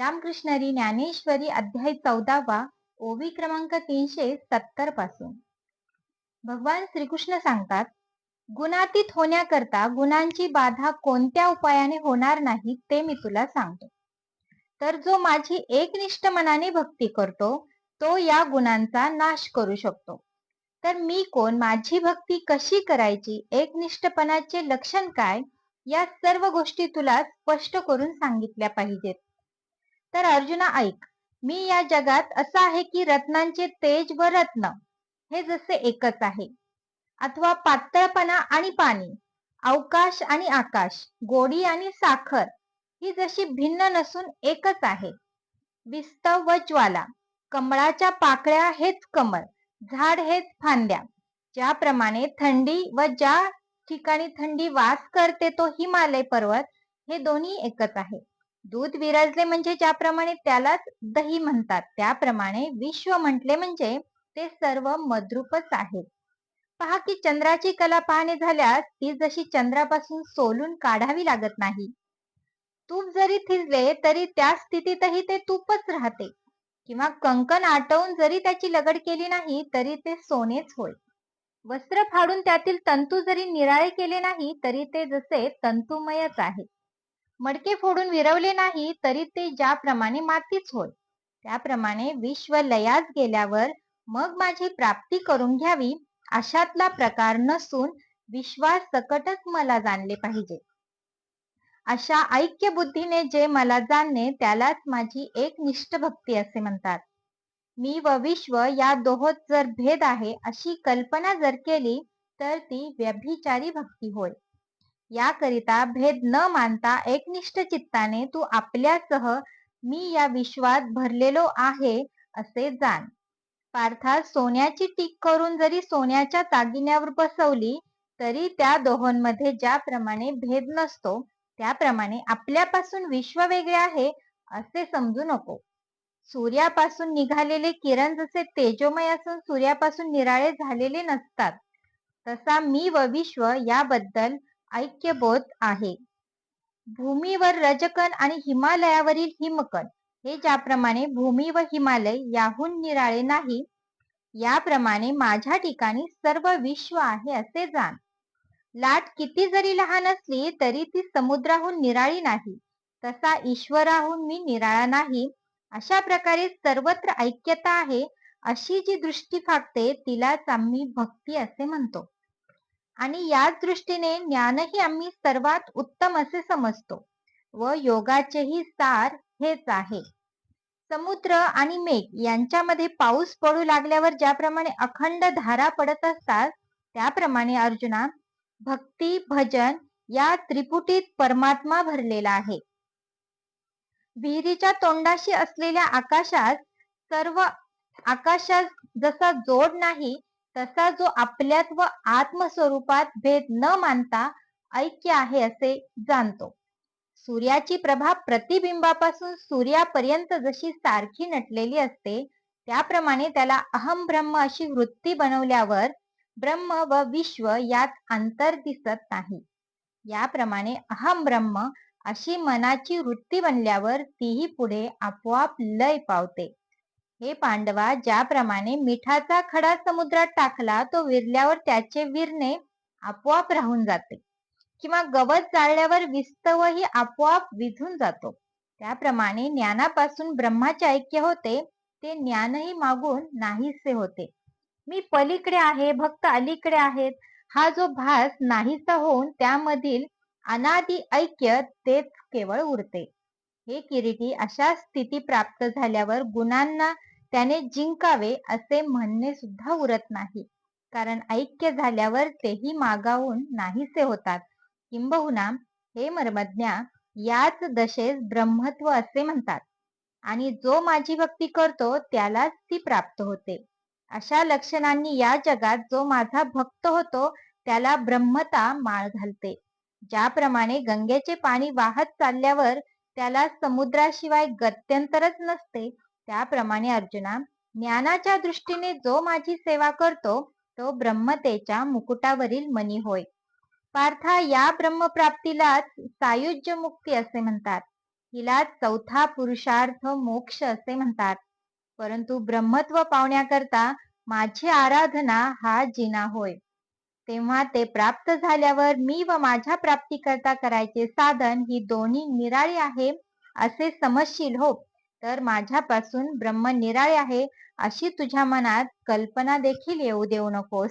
रामकृष्णरी ज्ञानेश्वरी अध्याय चौदावा ओवी क्रमांक तीनशे सत्तरपासून. भगवान श्रीकृष्ण सांगतात गुणातीत होण्याकरता गुणांची बाधा कोणत्या उपायाने होणार नाही ते मी तुला सांगतो. तर जो माझी एकनिष्ठ मनाने भक्ती करतो तो या गुणांचा नाश करू शकतो. तर मी कोण माझी भक्ती कशी करायची एकनिष्ठपणाचे लक्षण काय या सर्व गोष्टी तुला स्पष्ट करून सांगितल्या पाहिजेत. तर अर्जुना ऐक. मी या जगात असं आहे की रत्नांचे तेज व रत्न हे जसे एकच आहे. अथवा पातळपणा आणि पाणी अवकाश आणि आकाश गोडी आणि साखर ही जशी भिन्न नसून एकच आहे. विस्तव व ज्वाला कमळाच्या पाकळ्या हेच कमळ झाड हेच फांद्या ज्याप्रमाणे थंडी व ज्या ठिकाणी थंडी वास करते तो हिमालय पर्वत हे दोन्ही एकच आहे. दूध विरजले म्हणजे ज्याप्रमाणे त्यालाच दही म्हणतात त्याप्रमाणे विश्व म्हटले म्हणजे ते सर्व मद्रूपच आहे. पहा की चंद्राची कला पाहणे झाल्यास ती जशी चंद्रापासून सोलून काढावी लागत नाही. तूप जरी थिजले तरी त्या स्थितीतही ते तूपच राहते. किंवा कंकण आटवून जरी त्याची लगड केली नाही तरी ते सोनेच होय. वस्त्र फाडून त्यातील तंतू जरी निराळे केले नाही तरी ते जसे तंतुमयच आहे. मडके फोडून विरवले नाही तरी ते ज्याप्रमाणे मातीच होय त्याप्रमाणे विश्व लयास गेल्यावर मग माझी प्राप्ती करून घ्यावी अशातला प्रकार नसून विश्वास सकटच मला जाणले पाहिजे. अशा ऐक्य बुद्धीने जे मला जाणणे त्यालाच माझी एक निष्ठ भक्ती असे म्हणतात. मी व विश्व या दोहोत जर भेद आहे अशी कल्पना जर केली तर ती व्यभिचारी भक्ती होय. याकरिता भेद न मानता एकनिष्ठ चित्ताने तू आपल्यासह मी या विश्वात भरलेलो आहे असे जाण. पार्थात सोन्याची टीक करून जरी सोन्याच्या दागिन्यावर बसवली तरी त्या दोहोंमध्ये ज्याप्रमाणे भेद नसतो त्याप्रमाणे आपल्यापासून विश्व वेगळे आहे असे समजू नको. सूर्यापासून निघालेले किरण जसे तेजोमय असून सूर्यापासून निराळे झालेले नसतात तसा मी व विश्व याबद्दल ऐक्यबोध आहे. भूमीवर रजकण आणि हिमालयावरील हिमकण. हे ज्याप्रमाणे भूमी व हिमालय याहून निराळे नाही याप्रमाणे माझ्या ठिकाणी सर्व विश्व आहे असे जाण. लाट किती जरी लहान असली तरी ती समुद्राहून निराळी नाही. तसा ईश्वराहून मी निराळा नाही. अशा प्रकारे सर्वत्र ऐक्यता आहे अशी जी दृष्टी फाकते तिलाच आम्ही भक्ती असे म्हणतो. आणि याच दृष्टीने ज्ञानही आम्ही सर्वात उत्तम असे समजतो व योगाचेही सार हेच आहे. समुद्र आणि मेघ यांच्यामध्ये पाऊस पडू लागल्यावर ज्याप्रमाणे अखंड धारा पडत असतात त्याप्रमाणे अर्जुना भक्ती भजन या त्रिपुटीत परमात्मा भरलेला आहे. विहिरीच्या तोंडाशी असलेल्या आकाशात सर्व आकाशात जसा जोड नाही तसा जो आपल्यात व आत्मस्वरूपात भेद न मानता ऐक्य आहे असे जाणतो. सूर्याची प्रभा प्रतिबिंबापासून सूर्यापर्यंत जशी सारखी नटलेली असते त्याप्रमाणे त्याला अहम ब्रह्म अशी वृत्ती बनवल्यावर ब्रह्म व विश्व यात अंतर दिसत नाही. याप्रमाणे अहम ब्रह्म अशी मनाची वृत्ती बनल्यावर तीही पुढे आपोआप लय पावते. हे पांडवा ज्याप्रमाणे मिठाचा खडा समुद्रात टाकला तो विरल्यावर त्याचे विरणे आपोआप राहून जाते. किंवा गवत जाळल्यावर विस्तवही आपोआप विझून जातो. त्याप्रमाणे ज्ञानापासून ब्रह्माचे ऐक्य होते ते ज्ञानही मागून नाहीसे होते. मी पलीकडे आहे भक्त अलीकडे आहेत हा जो भास नाहीसा होऊन त्यामधील अनादि ऐक्य तेच केवळ उरते. हे किरीटी अशा स्थिती प्राप्त झाल्यावर गुणांना त्याने जिंकावे असे म्हणणे सुद्धा उरत नाही. कारण ऐक्य झाल्यावर तेही मागावून नाहीसे होतात. किंबहुना हे मर्मज्ञा याच दशेस ब्रह्मत्व असे म्हणतात. आणि जो माझी भक्ती करतो त्यालाच ती प्राप्त होते. अशा लक्षणांनी या जगात जो माझा भक्त होतो त्याला ब्रह्मता माळ घालते. ज्याप्रमाणे गंगेचे पाणी वाहत चालल्यावर त्याला समुद्राशिवाय गत्यंतरच नसते त्याप्रमाणे अर्जुना ज्ञानाच्या दृष्टीने जो माझी सेवा करतो तो ब्रह्मतेच्या मुकुटावरील मनी होय. पार्था या ब्रह्मप्राप्तीलाच सायुज्य मुक्ती असे म्हणतात. हिला चौथा पुरुषार्थ मोक्ष असे म्हणतात. परंतु ब्रह्मत्व पावण्याकरता माझी आराधना हा जिना होय. तेव्हा ते प्राप्त झाल्यावर मी व माझ्या प्राप्तीकरता करायचे साधन ही दोन्ही निराळी आहे असे समजशील हो. तर माझ्यापासून ब्रह्म निराळे आहे अशी तुझ्या मनात कल्पना देखील येऊ देऊ नकोस.